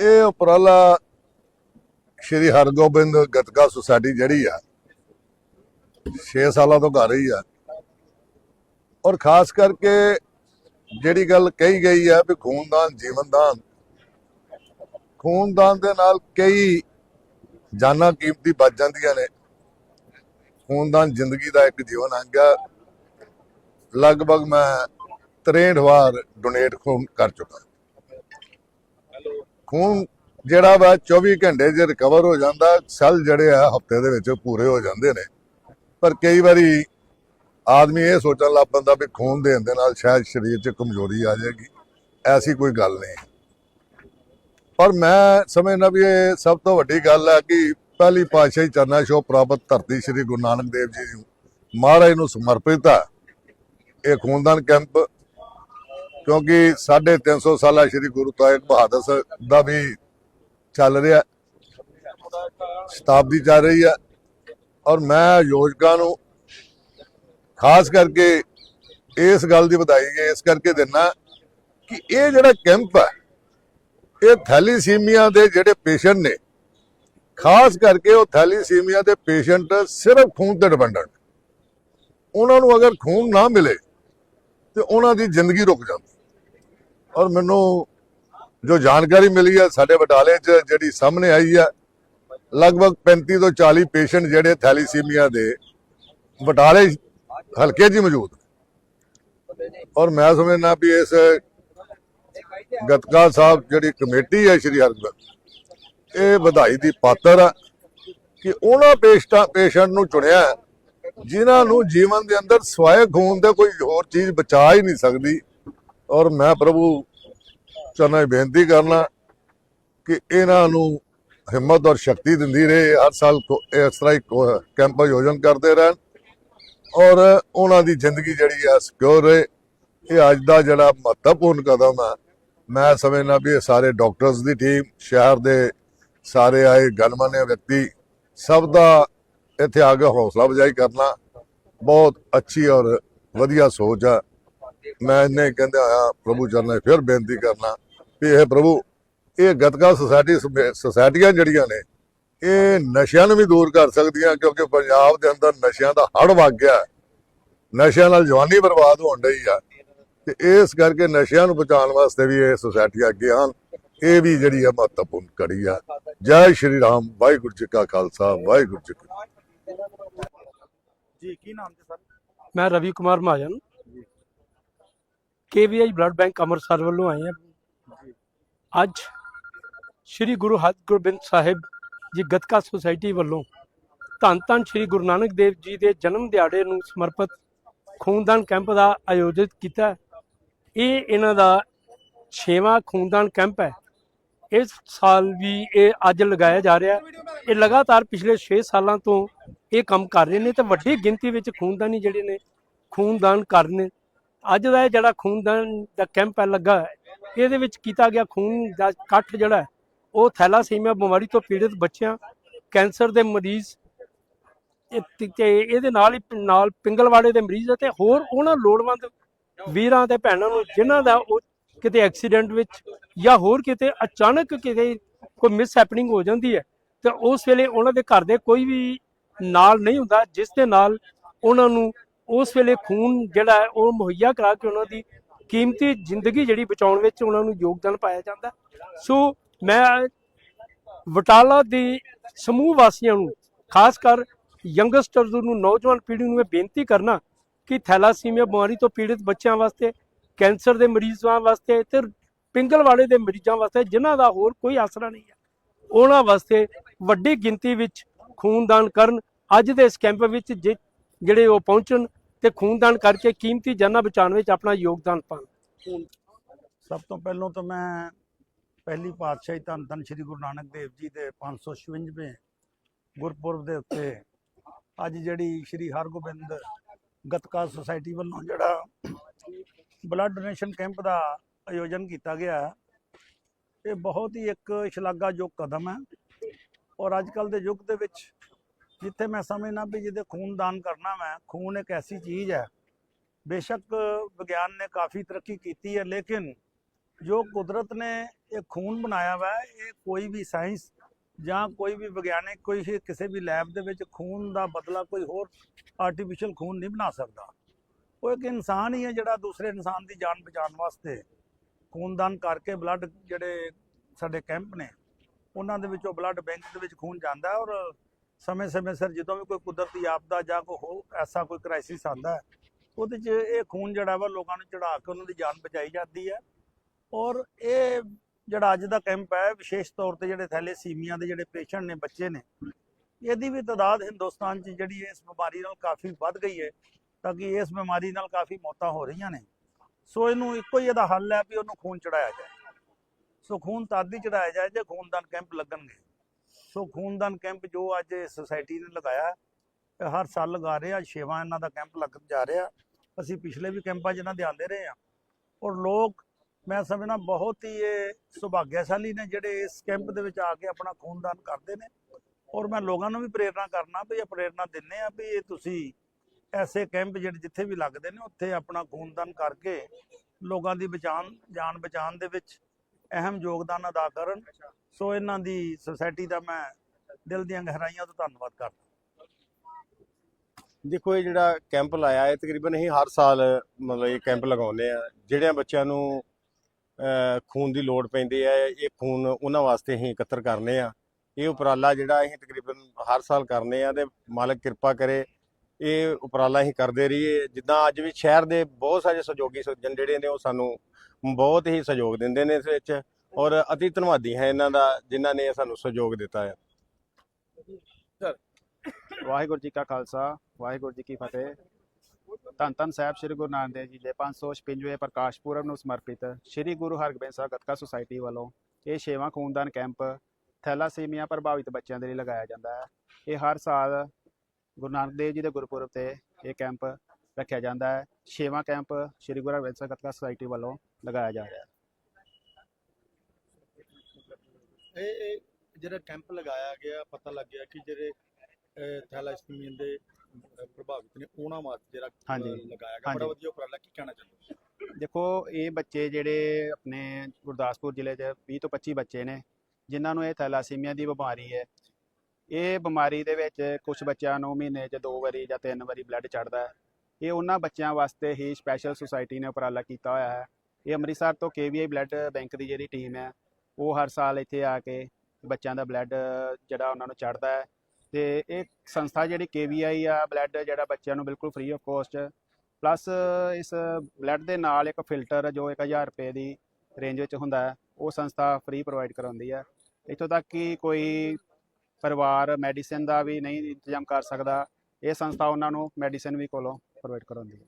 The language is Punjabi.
ਇਹ ਉਪਰਾਲਾ ਸ਼੍ਰੀ ਹਰਗੋਬਿੰਦ ਗਤਕਾ ਸੁਸਾਇਟੀ ਜਿਹੜੀ ਆ 6 ਸਾਲਾਂ ਤੋਂ ਕਰ ਰਹੀ ਆ। ਔਰ ਖਾਸ ਕਰਕੇ ਜਿਹੜੀ ਗੱਲ ਕਹੀ ਗਈ ਆ ਵੀ ਖੂਨਦਾਨ, ਜੀਵਨਦਾਨ, ਖੂਨਦਾਨ ਦੇ ਨਾਲ ਕਈ ਜਾਨਾਂ ਕੀਮਤੀ ਬਚ ਜਾਂਦੀਆਂ ਨੇ। ਖੂਨਦਾਨ ਜ਼ਿੰਦਗੀ ਦਾ ਇੱਕ ਜੀਵਨ ਅੰਗ ਹੈ ਲਗਭਗ ਮੈਂ 63 ਵਾਰ ਡੋਨੇਟ ਖੂਨ ਕਰ ਚੁੱਕਾ। ਖੂਨ ਜਿਹੜਾ ਵਾ 24 ਘੰਟੇ 'ਚ ਰਿਕਵਰ ਹੋ ਜਾਂਦਾ ਸੈੱਲ ਜਿਹੜੇ ਆ ਹਫ਼ਤੇ ਦੇ ਵਿੱਚ ਪੂਰੇ ਹੋ ਜਾਂਦੇ ਨੇ। ਪਰ ਕਈ ਵਾਰੀ ਆਦਮੀ ਇਹ ਸੋਚਣ ਲੱਗ ਪੈਂਦਾ ਵੀ ਖੂਨ ਦੇਣ ਦੇ ਨਾਲ ਸ਼ਾਇਦ ਸਰੀਰ 'ਚ ਕਮਜ਼ੋਰੀ ਆ ਜਾਏਗੀ। ਐਸੀ ਕੋਈ ਗੱਲ ਨਹੀਂ। ਪਰ ਮੈਂ ਸਮਝਣਾ ਵੀ ਇਹ ਸਭ ਤੋਂ ਵੱਡੀ ਗੱਲ ਹੈ ਕਿ ਪਹਿਲੀ ਪਾਤਸ਼ਾਹੀ ਚਰਨਾ ਸ਼ੋ ਪ੍ਰਾਪਤ ਧਰਤੀ ਸ੍ਰੀ ਗੁਰੂ ਨਾਨਕ ਦੇਵ ਜੀ ਨੂੰ ਮਹਾਰਾਜ ਨੂੰ ਸਮਰਪਿਤ ਹੈ ਇਹ ਖੂਨਦਾਨ ਕੈਂਪ ਕਿਉਂਕਿ 350 ਸਾਲਾ ਸ੍ਰੀ ਗੁਰੂ ਤੇਗ ਬਹਾਦਰ ਸਾਹਿਬ ਦਾ ਵੀ ਚੱਲ ਰਿਹਾ ਸ਼ਤਾਬਦੀ ਚੱਲ ਰਹੀ ਹੈ। ਔਰ ਮੈਂ ਯੋਜਕਾਂ ਨੂੰ ਖਾਸ ਕਰਕੇ ਇਸ ਗੱਲ ਦੀ ਵਧਾਈ ਇਸ ਕਰਕੇ ਦਿੰਨਾ ਕਿ ਇਹ ਜਿਹੜਾ ਕੈਂਪ ਹੈ, ਇਹ ਥੈਲੀਸੀਮੀਆ ਦੇ ਜਿਹੜੇ ਪੇਸ਼ੈਂਟ ਨੇ, ਖਾਸ ਕਰਕੇ ਉਹ ਥੈਲੀਸੀਮੀਆ ਦੇ ਪੇਸ਼ੈਂਟ ਸਿਰਫ ਖੂਨ ਤੇ ਡਿਪੈਂਡੈਂਟ ਉਹਨਾਂ ਨੂੰ ਅਗਰ ਖੂਨ ਨਾ ਮਿਲੇ ਤੇ ਉਹਨਾਂ ਦੀ ਜ਼ਿੰਦਗੀ ਰੁਕ ਜਾਂਦੀ ਔਰ ਮੈਨੂੰ ਜੋ ਜਾਣਕਾਰੀ ਮਿਲੀ ਹੈ ਸਾਡੇ ਬਟਾਲੇ 'ਚ ਜਿਹੜੀ ਸਾਹਮਣੇ ਆਈ ਹੈ, ਲਗਭਗ 35 ਤੋਂ 40 ਪੇਸ਼ੈਂਟ ਜਿਹੜੇ ਥੈਲੀਸੀਮੀਆ ਦੇ ਬਟਾਲੇ ਹਲਕੇ 'ਚ ਹੀ ਮੌਜੂਦ ਨੇ। ਔਰ ਮੈਂ ਸਮਝਣਾ ਵੀ ਇਸ ਗਤਕਾ ਸਾਹਿਬ ਜਿਹੜੀ ਕਮੇਟੀ ਹੈ ਸ਼੍ਰੀ ਹਰਗੋਬਿੰਦ, ਇਹ ਵਧਾਈ ਦੀ ਪਾਤਰ ਆ ਕਿ ਉਹਨਾਂ ਪੇਸ਼ਟਾਂ ਪੇਸ਼ੈਂਟ ਨੂੰ ਚੁਣਿਆ ਜਿਨ੍ਹਾਂ ਨੂੰ ਜੀਵਨ ਦੇ ਅੰਦਰ ਸਵਾਏ ਖੂਨ ਦੇ ਕੋਈ ਹੋਰ ਚੀਜ਼ ਬਚਾ ਹੀ ਨਹੀਂ ਸਕਦੀ। ਔਰ ਮੈਂ ਪ੍ਰਭੂ ਚਰਨਾਂ ਬੇਨਤੀ ਕਰਨਾ ਕਿ ਇਹਨਾਂ ਨੂੰ ਹਿੰਮਤ ਔਰ ਸ਼ਕਤੀ ਦਿੰਦੀ ਰਹੇ। ਹਰ ਸਾਲ ਇਸ ਤਰ੍ਹਾਂ ਹੀ ਕੈਂਪ ਆਯੋਜਨ ਕਰਦੇ ਰਹਿਣ। ਔਰ ਉਹਨਾਂ ਦੀ ਜ਼ਿੰਦਗੀ ਜਿਹੜੀ ਆ ਸਿਕਿਉਰ ਰਹੇ। ਇਹ ਅੱਜ ਦਾ ਜਿਹੜਾ ਮਹੱਤਵਪੂਰਨ ਕਦਮ ਹੈ ਮੈਂ ਸਮਝਣਾ ਵੀ ਇਹ ਸਾਰੇ ਡਾਕਟਰਸ ਦੀ ਟੀਮ ਸ਼ਹਿਰ ਦੇ ਸਾਰੇ ਆਏ ਗਣਮਾਨਿਆ ਵਿਅਕਤੀ, ਸਭ ਦਾ ਇੱਥੇ ਆ ਕੇ ਹੌਸਲਾ ਅਫਜ਼ਾਈ ਕਰਨਾ ਬਹੁਤ ਅੱਛੀ ਔਰ ਵਧੀਆ ਸੋਚ ਆ। ਮੈਂ ਇਹਨੇ ਕਹਿੰਦੇ ਆਇਆ, ਪ੍ਰਭੂ ਚਰਨਾਂ ਫਿਰ ਬੇਨਤੀ ਕਰਨਾ ਵੀ ਇਹ ਪ੍ਰਭੂ, ਇਹ ਗਤਕਾ ਸੁਸਾਇਟੀ, ਸੁਸਾਇਟੀਆਂ ਜਿਹੜੀਆਂ ਨੇ, ਇਹ ਨਸ਼ਿਆਂ ਨੂੰ ਵੀ ਦੂਰ ਕਰ ਸਕਦੀਆਂ ਕਿਉਂਕਿ ਪੰਜਾਬ ਦੇ ਅੰਦਰ ਨਸ਼ਿਆਂ ਦਾ ਹੜ ਵਗ ਗਿਆ। ਨਸ਼ਿਆਂ ਨਾਲ ਜਵਾਨੀ ਬਰਬਾਦ ਹੋਣ ਡਈ ਆ। ਤੇ ਇਸ ਕਰਕੇ ਨਸ਼ਿਆਂ ਨੂੰ ਬਚਾਉਣ ਵਾਸਤੇ ਵੀ ਇਹ ਸੁਸਾਇਟੀ ਅੱਗੇ ਆਉਣ ਇਹ ਵੀ ਜਿਹੜੀ ਆ ਮਹੱਤਵਪੂਰਨ ਕੜੀ ਆ। ਜੈ ਸ਼੍ਰੀ ਰਾਮ, ਵਾਹਿਗੁਰੂ ਜੀ ਕਾ ਖਾਲਸਾ, ਵਾਹਿਗੁਰੂ ਜੀ ਕੀ ਜੀ ਕੀ ਨਾਮ ਜੀ ਸਰ? ਮੈਂ Ravi Kumar Mahajan KVI blood bank Amritsar ਵੱਲੋਂ ਆਏ ਹਾਂ। ਅੱਜ ਸ੍ਰੀ ਗੁਰੂ ਹਰਗੋਬਿੰਦ ਸਾਹਿਬ ਜੀ ਗਤਕਾ ਸੁਸਾਇਟੀ ਵੱਲੋਂ ਧੰਨ ਧੰਨ ਸ੍ਰੀ ਗੁਰੂ ਨਾਨਕ ਦੇਵ ਜੀ ਦੇ ਜਨਮ ਦਿਹਾੜੇ ਨੂੰ ਸਮਰਪਿਤ ਖੂਨਦਾਨ ਕੈਂਪ ਦਾ ਆਯੋਜਿਤ ਕੀਤਾ। ਇਹ ਇਹਨਾਂ ਦਾ 6ਵਾਂ ਖੂਨਦਾਨ ਕੈਂਪ ਹੈ। ਇਸ ਸਾਲ ਵੀ ਇਹ ਅੱਜ ਲਗਾਇਆ ਜਾ ਰਿਹਾ ਇਹ ਲਗਾਤਾਰ ਪਿਛਲੇ 6 ਸਾਲਾਂ ਤੋਂ ਇਹ ਕੰਮ ਕਰ ਰਹੇ ਨੇ ਤੇ ਵੱਡੀ ਗਿਣਤੀ ਵਿੱਚ ਖੂਨਦਾਨੀ ਜਿਹੜੇ ਨੇ ਖੂਨਦਾਨ ਕਰ ਰਹੇ ਨੇ। ਅੱਜ ਦਾ ਇਹ ਜਿਹੜਾ ਖੂਨਦਾਨ ਦਾ ਕੈਂਪ ਹੈ ਲੱਗਾ ਇਹਦੇ ਵਿੱਚ ਕੀਤਾ ਗਿਆ ਖੂਨ ਦਾ ਇਕੱਠ ਜਿਹੜਾ ਹੈ, ਉਹ ਥੈਲਾਸੀਮੀਆ ਬਿਮਾਰੀ ਤੋਂ ਪੀੜਿਤ ਬੱਚਿਆਂ ਕੈਂਸਰ ਦੇ ਮਰੀਜ਼ ਤੇ ਇਹਦੇ ਨਾਲ ਹੀ ਨਾਲ ਪਿੰਗਲਵਾੜੇ ਦੇ ਮਰੀਜ਼ ਅਤੇ ਹੋਰ ਉਹਨਾਂ ਲੋੜਵੰਦ ਵੀਰਾਂ ਤੇ ਭੈਣਾਂ ਨੂੰ ਜਿਨ੍ਹਾਂ ਦਾ ਉਹ ਕਿਤੇ ਐਕਸੀਡੈਂਟ ਵਿੱਚ ਜਾਂ ਹੋਰ ਕਿਤੇ ਅਚਾਨਕ ਕਿਤੇ ਕੋਈ ਮਿਸ ਹੈਪਨਿੰਗ ਹੋ ਜਾਂਦੀ ਹੈ ਤੇ ਉਸ ਵੇਲੇ ਉਹਨਾਂ ਦੇ ਘਰ ਦੇ ਕੋਈ ਵੀ ਨਾਲ ਨਹੀਂ ਹੁੰਦਾ, ਜਿਸ ਦੇ ਨਾਲ ਉਹਨਾਂ ਨੂੰ ਉਸ ਵੇਲੇ ਖੂਨ ਜਿਹੜਾ ਹੈ ਉਹ ਮੁਹੱਈਆ ਕਰਾ ਕੇ ਉਹਨਾਂ ਦੀ ਕੀਮਤੀ ਜ਼ਿੰਦਗੀ ਜਿਹੜੀ ਬਚਾਉਣ ਵਿੱਚ ਉਹਨਾਂ ਨੂੰ ਯੋਗਦਾਨ ਪਾਇਆ ਜਾਂਦਾ। ਸੋ ਮੈਂ ਵਟਾਲਾ ਦੀ ਸਮੂਹ ਵਾਸੀਆਂ ਨੂੰ, ਖਾਸ ਕਰ ਯੰਗਸਟਰਸ ਨੂੰ, ਨੌਜਵਾਨ ਪੀੜ੍ਹੀ ਨੂੰ ਇਹ ਬੇਨਤੀ ਕਰਨਾ ਕਿ ਥੈਲਾਸੀਮੀਆ ਬਿਮਾਰੀ ਤੋਂ ਪੀੜਿਤ ਬੱਚਿਆਂ ਵਾਸਤੇ, ਕੈਂਸਰ ਦੇ ਮਰੀਜ਼ਾਂ ਵਾਸਤੇ ਤੇ ਪਿੰਗਲਵਾੜੇ ਦੇ ਮਰੀਜ਼ਾਂ ਵਾਸਤੇ ਜਿਨ੍ਹਾਂ ਦਾ ਹੋਰ ਕੋਈ ਆਸਰਾ ਨਹੀਂ ਹੈ, ਉਹਨਾਂ ਵਾਸਤੇ ਵੱਡੀ ਗਿਣਤੀ ਵਿੱਚ ਖੂਨਦਾਨ ਕਰਨ ਅੱਜ ਦੇ ਇਸ ਕੈਂਪ ਵਿੱਚ ਜਿ- ਜਿਹੜੇ ਉਹ ਪਹੁੰਚਣ ਤੇ ਖੂਨਦਾਨ ਕਰਕੇ ਕੀਮਤੀ ਜਾਨਾਂ ਬਚਾਉਣ ਵਿੱਚ ਆਪਣਾ ਯੋਗਦਾਨ ਪਾਉਣ। ਸਭ ਤੋਂ ਪਹਿਲਾਂ ਤਾਂ ਮੈਂ ਪਹਿਲੀ ਪਾਤਸ਼ਾਹੀ ਧੰਨ ਧੰਨ ਸ੍ਰੀ ਗੁਰੂ ਨਾਨਕ ਦੇਵ ਜੀ ਦੇ 556ਵੇਂ ਗੁਰਪੁਰਬ ਦੇ ਉੱਤੇ ਅੱਜ ਜਿਹੜੀ ਸ੍ਰੀ ਹਰਗੋਬਿੰਦ ਗਤਕਾ ਸੁਸਾਇਟੀ ਵੱਲੋਂ ਜਿਹੜਾ ਬਲੱਡ ਡੋਨੇਸ਼ਨ ਕੈਂਪ ਦਾ ਆਯੋਜਨ ਕੀਤਾ ਗਿਆ ਇਹ ਬਹੁਤ ਹੀ ਇੱਕ ਸ਼ਲਾਘਾਯੋਗ ਕਦਮ ਹੈ ਔਰ ਅੱਜ ਕੱਲ ਦੇ ਯੁੱਗ ਦੇ ਵਿੱਚ ਜਿੱਥੇ ਮੈਂ ਸਮਝਣਾ ਵੀ ਜਿਹਦੇ ਖੂਨ ਦਾਨ ਕਰਨਾ ਮੈਂ, ਖੂਨ ਇੱਕ ਐਸੀ ਚੀਜ਼ ਹੈ। ਬੇਸ਼ੱਕ ਵਿਗਿਆਨ ਨੇ ਕਾਫੀ ਤਰੱਕੀ ਕੀਤੀ ਹੈ, ਲੇਕਿਨ ਜੋ ਕੁਦਰਤ ਨੇ ਇਹ ਖੂਨ ਬਣਾਇਆ ਵਾ, ਇਹ ਕੋਈ ਵੀ ਸਾਇੰਸ ਜਾਂ ਕੋਈ ਵੀ ਵਿਗਿਆਨਿਕ, ਕੋਈ ਕਿਸੇ ਵੀ ਲੈਬ ਦੇ ਵਿੱਚ ਖੂਨ ਦਾ ਬਦਲਾ ਕੋਈ ਹੋਰ ਆਰਟੀਫੀਸ਼ੀਅਲ ਖੂਨ ਨਹੀਂ ਬਣਾ ਸਕਦਾ। ਉਹ ਇੱਕ ਇਨਸਾਨ ਹੀ ਹੈ ਜਿਹੜਾ ਦੂਸਰੇ ਇਨਸਾਨ ਦੀ ਜਾਨ ਬਚਾਉਣ ਵਾਸਤੇ ਖੂਨਦਾਨ ਕਰਕੇ ਬਲੱਡ ਜਿਹੜੇ ਸਾਡੇ ਕੈਂਪ ਨੇ, ਉਹਨਾਂ ਦੇ ਵਿੱਚੋਂ ਬਲੱਡ ਬੈਂਕ ਦੇ ਵਿੱਚ ਖੂਨ ਜਾਂਦਾ ਔਰ ਸਮੇਂ-ਸਮੇਂ ਸਿਰ ਜਦੋਂ ਵੀ ਕੋਈ ਕੁਦਰਤੀ ਆਪਦਾ ਜਾਂ ਕੋਈ ਹੋ ਐਸਾ ਕੋਈ ਕ੍ਰਾਈਸਿਸ ਆਉਂਦਾ ਹੈ ਉਹਦੇ 'ਚ ਇਹ ਖੂਨ ਜਿਹੜਾ ਵਾ ਲੋਕਾਂ ਨੂੰ ਚੜਾ ਕੇ ਉਹਨਾਂ ਦੀ ਜਾਨ ਬਚਾਈ ਜਾਂਦੀ ਹੈ। ਔਰ ਇਹ ਜਿਹੜਾ ਅੱਜ ਦਾ ਕੈਂਪ ਹੈ ਵਿਸ਼ੇਸ਼ ਤੌਰ ਤੇ ਜਿਹੜੇ ਥੈਲੇਸੀਮੀਆ ਦੇ ਜਿਹੜੇ ਪੇਸ਼ੈਂਟ ਨੇ ਬੱਚੇ ਨੇ ਇਹਦੀ ਵੀ ਤਾਦਾਦ ਹਿੰਦੁਸਤਾਨ 'ਚ ਜਿਹੜੀ ਇਸ ਬਿਮਾਰੀ ਨਾਲ ਕਾਫੀ ਵੱਧ ਗਈ ਹੈ ਤਾਂ ਕਿ ਇਸ ਬਿਮਾਰੀ ਨਾਲ ਕਾਫੀ ਮੌਤਾਂ ਹੋ ਰਹੀਆਂ ਨੇ। ਸੋ ਇਹਨੂੰ ਇੱਕੋ ਹੀ ਇਹਦਾ ਹੱਲ ਹੈ ਵੀ ਉਹਨੂੰ ਖੂਨ ਚੜਾਇਆ ਜਾਏ। ਸੋ ਖੂਨ ਤਦ ਹੀ ਚੜਾਇਆ ਜਾਏ ਜੇ ਖੂਨਦਾਨ ਕੈਂਪ ਲੱਗਣਗੇ। ਸੋ ਖੂਨਦਾਨ ਕੈਂਪ ਜੋ ਅੱਜ ਸੁਸਾਇਟੀ ਨੇ ਲਗਾਇਆ ਹਰ ਸਾਲ ਲਗਾ ਰਹੇ ਛੇਵਾਂ ਇਹਨਾਂ ਦਾ ਕੈਂਪ ਲੱਗ ਜਾ ਰਿਹਾ। ਅਸੀਂ ਪਿਛਲੇ ਵੀ ਕੈਂਪਾਂ 'ਚ ਇਹਨਾਂ ਦੇ ਆਉਂਦੇ ਰਹੇ ਆ। ਔਰ ਲੋਕ, ਮੈਂ ਸਮਝਣਾ ਬਹੁਤ ਹੀ ਇਹ ਸੁਭਾਗਿਆਸ਼ਾਲੀ ਨੇ ਜਿਹੜੇ ਇਸ ਕੈਂਪ ਦੇ ਵਿੱਚ ਆ ਕੇ ਆਪਣਾ ਖੂਨਦਾਨ ਕਰਦੇ ਨੇ। ਔਰ ਮੈਂ ਲੋਕਾਂ ਨੂੰ ਵੀ ਪ੍ਰੇਰਣਾ ਕਰਨਾ ਵੀ ਇਹ ਪ੍ਰੇਰਣਾ ਦਿੰਨੇ ਆ ਵੀ ਇਹ ਤੁਸੀਂ ਐਸੇ ਕੈਂਪ ਜਿਹੜੇ ਜਿੱਥੇ ਵੀ ਲੱਗਦੇ ਨੇ, ਉੱਥੇ ਆਪਣਾ ਖੂਨਦਾਨ ਕਰਕੇ ਲੋਕਾਂ ਦੀ ਬਚਾਣ ਜਾਨ ਬਚਾਉਣ ਦੇ ਵਿੱਚ ਅਹਿਮ ਯੋਗਦਾਨ ਅਦਾ ਕਰਨ। ਸੋ ਇਹਨਾਂ ਦੀ ਸੁਸਾਇਟੀ ਦਾ ਮੈਂ ਦਿਲ ਦੀਆਂ ਗਹਿਰਾਈਆਂ ਤੋਂ ਧੰਨਵਾਦ ਕਰਦਾ। ਦੇਖੋ, ਇਹ ਜਿਹੜਾ ਕੈਂਪ ਲਾਇਆ ਹੈ ਤਕਰੀਬਨ ਅਸੀਂ ਹਰ ਸਾਲ ਮਤਲਬ ਇਹ ਕੈਂਪ ਲਗਾਉਂਦੇ ਆ ਜਿਹੜਿਆਂ ਬੱਚਿਆਂ ਨੂੰ ਖੂਨ ਦੀ ਲੋੜ ਪੈਂਦੀ ਹੈ, ਇਹ ਖੂਨ ਉਹਨਾਂ ਵਾਸਤੇ ਅਸੀਂ ਇਕੱਤਰ ਕਰਨੇ ਆ ਇਹ ਉਪਰਾਲਾ ਜਿਹੜਾ ਅਸੀਂ ਤਕਰੀਬਨ ਹਰ ਸਾਲ ਕਰਨੇ ਆ ਤੇ ਮਾਲਕ ਕਿਰਪਾ ਕਰੇ, ਇਹ ਉਪਰਾਲਾ ਅਸੀਂ ਕਰਦੇ ਰਹੀਏ। ਜਿੱਦਾਂ ਅੱਜ ਵੀ ਸ਼ਹਿਰ ਦੇ ਬਹੁਤ ਸਾਰੇ ਸਹਿਯੋਗੀ ਸੱਜਣ ਜਿਹੜੇ ਨੇ, ਉਹ ਸਾਨੂੰ ਬਹੁਤ ਹੀ ਸਹਿਯੋਗ ਦਿੰਦੇ ਨੇ ਇਸ ਵਿੱਚ। ਔਰ ਅਤੀ ਧੰਨਵਾਦੀ ਹੈ ਇਹਨਾਂ ਦਾ ਜਿਨ੍ਹਾਂ ਨੇ ਸਾਨੂੰ ਸਹਿਯੋਗ ਦਿੱਤਾ ਹੈ। ਵਾਹਿਗੁਰੂ ਜੀ ਕਾ ਖਾਲਸਾ ਵਾਹਿਗੁਰੂ ਜੀ ਕੀ ਫਤਿਹ। ਧੰਨ ਧੰਨ ਸਾਹਿਬ ਸ੍ਰੀ ਗੁਰੂ ਨਾਨਕ ਦੇਵ ਜੀ ਦੇ 556ਵੇਂ ਪ੍ਰਕਾਸ਼ ਪੁਰਬ ਨੂੰ ਸਮਰਪਿਤ ਸ੍ਰੀ ਗੁਰੂ ਹਰਗੋਬਿੰਦ ਸਾਹਿਬ ਗੱਤਕਾ ਸੁਸਾਇਟੀ ਵੱਲੋਂ ਇਹ ਛੇਵਾਂ ਖੂਨਦਾਨ ਕੈਂਪ ਥੈਲਾਸੀਮੀਆ ਪ੍ਰਭਾਵਿਤ ਬੱਚਿਆਂ ਦੇ ਲਈ ਲਗਾਇਆ ਜਾਂਦਾ ਹੈ। ਇਹ ਹਰ ਸਾਲ ਗੁਰੂ ਨਾਨਕ ਦੇਵ ਜੀ ਦੇ ਗੁਰਪੁਰਬ ਤੇ ਇਹ ਕੈਂਪ ਰੱਖਿਆ ਜਾਂਦਾ ਹੈ। ਛੇਵਾਂ ਕੈਂਪ ਸ੍ਰੀ ਗੁਰੂ ਹਰਗੋਬਿੰਦ ਸਾਹਿਬ ਗੱਤਕਾ ਸੁਸਾਇਟੀ ਵੱਲੋਂ ਲਗਾਇਆ ਜਾ ਰਿਹਾ ਹੈ। ਇਹ ਇਹ ਜਿਹੜਾ ਕੈਂਪ ਲਗਾਇਆ ਗਿਆ ਪਤਾ ਲੱਗ ਗਿਆ ਕਿ ਜਿਹੜੇ ਥੈਲਾਸੀਮੀਆ ਦੇ ਪ੍ਰਭਾਵਿਤ ਨੇ ਉਹਨਾਂ ਵਾਸਤੇ ਜਿਹੜਾ। ਲਗਾਇਆ ਗਿਆ ਬੜਾ। ਵਧੀਆ ਉਪਰਾਲਾ ਕੀ ਕਹਿਣਾ ਚਾਹੁੰਦੇ? ਦੇਖੋ ਇਹ ਬੱਚੇ ਜਿਹੜੇ ਆਪਣੇ ਗੁਰਦਾਸਪੁਰ ਜ਼ਿਲ੍ਹੇ 'ਚ 20 ਤੋਂ 25 ਬੱਚੇ ਨੇ ਜਿਨ੍ਹਾਂ ਨੂੰ ਇਹ ਥੈਲਾਸੀਮੀਆ ਦੀ ਬਿਮਾਰੀ ਹੈ ਇਹ ਬਿਮਾਰੀ ਦੇ ਵਿੱਚ ਕੁਝ ਬੱਚਿਆਂ ਨੂੰ ਮਹੀਨੇ 'ਚ ਦੋ ਵਾਰੀ ਜਾਂ ਤਿੰਨ ਵਾਰੀ ਬਲੱਡ ਚੜਦਾ ਹੈ ਇਹ ਉਹਨਾਂ ਬੱਚਿਆਂ ਵਾਸਤੇ ਹੀ ਸਪੈਸ਼ਲ ਸੁਸਾਇਟੀ ਨੇ ਉਪਰਾਲਾ ਕੀਤਾ ਹੋਇਆ ਹੈ ਇਹ ਅੰਮ੍ਰਿਤਸਰ ਤੋਂ ਕੇਵੀਆਈ ਬਲੱਡ ਬੈਂਕ ਦੀ ਜਿਹੜੀ ਟੀਮ ਹੈ ਉਹ ਹਰ ਸਾਲ ਇੱਥੇ ਆ ਕੇ ਬੱਚਿਆਂ ਦਾ ਬਲੱਡ ਜਿਹੜਾ ਉਹਨਾਂ ਨੂੰ ਚੜਦਾ ਹੈ। ਤੇ ਇਹ ਸੰਸਥਾ ਜਿਹੜੀ ਕੇਵੀਆਈ ਆ ਬਲੱਡ ਜਿਹੜਾ ਬੱਚਿਆਂ ਨੂੰ ਬਿਲਕੁਲ ਫ੍ਰੀ ਆਫ ਕੋਸਟ ਪਲੱਸ ਇਸ ਬਲੱਡ ਦੇ ਨਾਲ ਇੱਕ ਫਿਲਟਰ ਜੋ 1000 ਰੁਪਏ ਦੀ ਰੇਂਜ ਵਿੱਚ ਹੁੰਦਾ ਹੈ, ਉਹ ਸੰਸਥਾ ਫ੍ਰੀ ਪ੍ਰੋਵਾਈਡ ਕਰਾਉਂਦੀ ਹੈ। ਇੱਥੋਂ ਤੱਕ ਕਿ ਕੋਈ ਪਰਿਵਾਰ ਮੈਡੀਸਿਨ ਦਾ ਵੀ ਨਹੀਂ ਇੰਤਜ਼ਾਮ ਕਰ ਸਕਦਾ, ਇਹ ਸੰਸਥਾ ਉਹਨਾਂ ਨੂੰ ਮੈਡੀਸਿਨ ਵੀ ਕੋਲੋਂ ਪ੍ਰੋਵਾਈਡ ਕਰਾਉਂਦੀ ਹੈ।